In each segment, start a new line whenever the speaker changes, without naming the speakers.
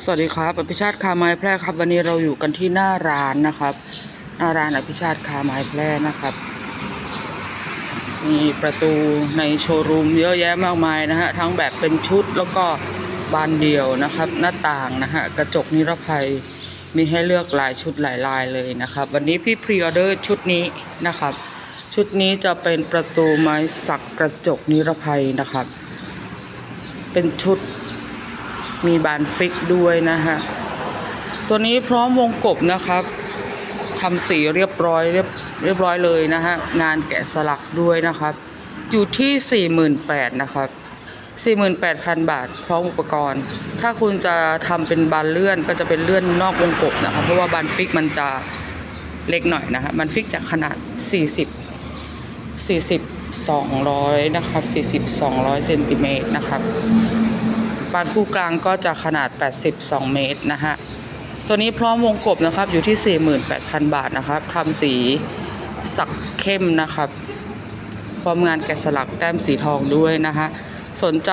สวัสดีครับอภิชาติคาไม้แพร่ครับ วันนี้เราอยู่กันที่หน้าร้านนะครับหน้าร้านอภิชาติคาไม้แพร่นะครับ มีประตูในโชว์รูมเยอะแยะมากมายนะฮะทั้งแบบเป็นชุดแล้วก็บานเดียวนะครับ หน้าต่างนะฮะกระจกนิรภัยมีให้เลือกหลายชุดหลายลายเลยนะครับ วันนี้พี่พรีออเดอร์ชุดนี้นะครับ ชุดนี้จะเป็นประตูไม้สักกระจกนิรภัยนะครับ เป็นชุด มีบานฟิกด้วยนะฮะตัวนี้พร้อมวงกบนะครับทำสีเรียบร้อยเรียบเรียบร้อยเลยนะฮะงานแกะสลักด้วยนะครับ อยู่ที่ 48,000นะครับ 48,000 บาท พร้อมอุปกรณ์ ถ้าคุณจะทำเป็นบานเลื่อนก็จะเป็นเลื่อนนอกวงกบนะครับ เพราะว่าบานฟิกมันจะเล็กหน่อยนะฮะบานฟิกจะขนาด 40 40 200 นะครับ 40 200เซนติเมตรนะครับ บานคู่กลางก็จะขนาด 82 เมตรนะฮะ ตัวนี้พร้อมวงกบนะครับอยู่ที่ 48,000 บาทนะครับทำสีสักเข้มนะครับ พร้อมงานแกะสลักแต้มสีทองด้วยนะฮะ สนใจ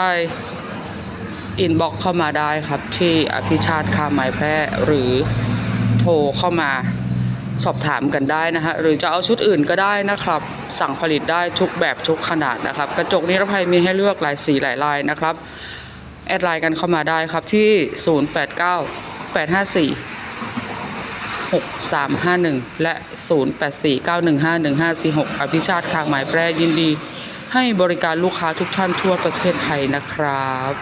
อินบ็อกเข้ามาได้ครับ ที่อภิชาติคาไม้แพร่หรือโทรเข้ามาสอบถามกันได้นะฮะหรือจะเอาชุดอื่นก็ได้นะครับ สั่งผลิตได้ทุกแบบทุกขนาดนะครับ กระจกนิรภัยมีให้เลือกหลายสีหลายลายนะครับ แอดไลน์กันเข้ามาได้ครับที่ 089 854 6351 และ 0849151546 อภิชาติคางหมายแปรยินดี ให้บริการลูกค้าทุกท่านทั่วประเทศไทยนะครับ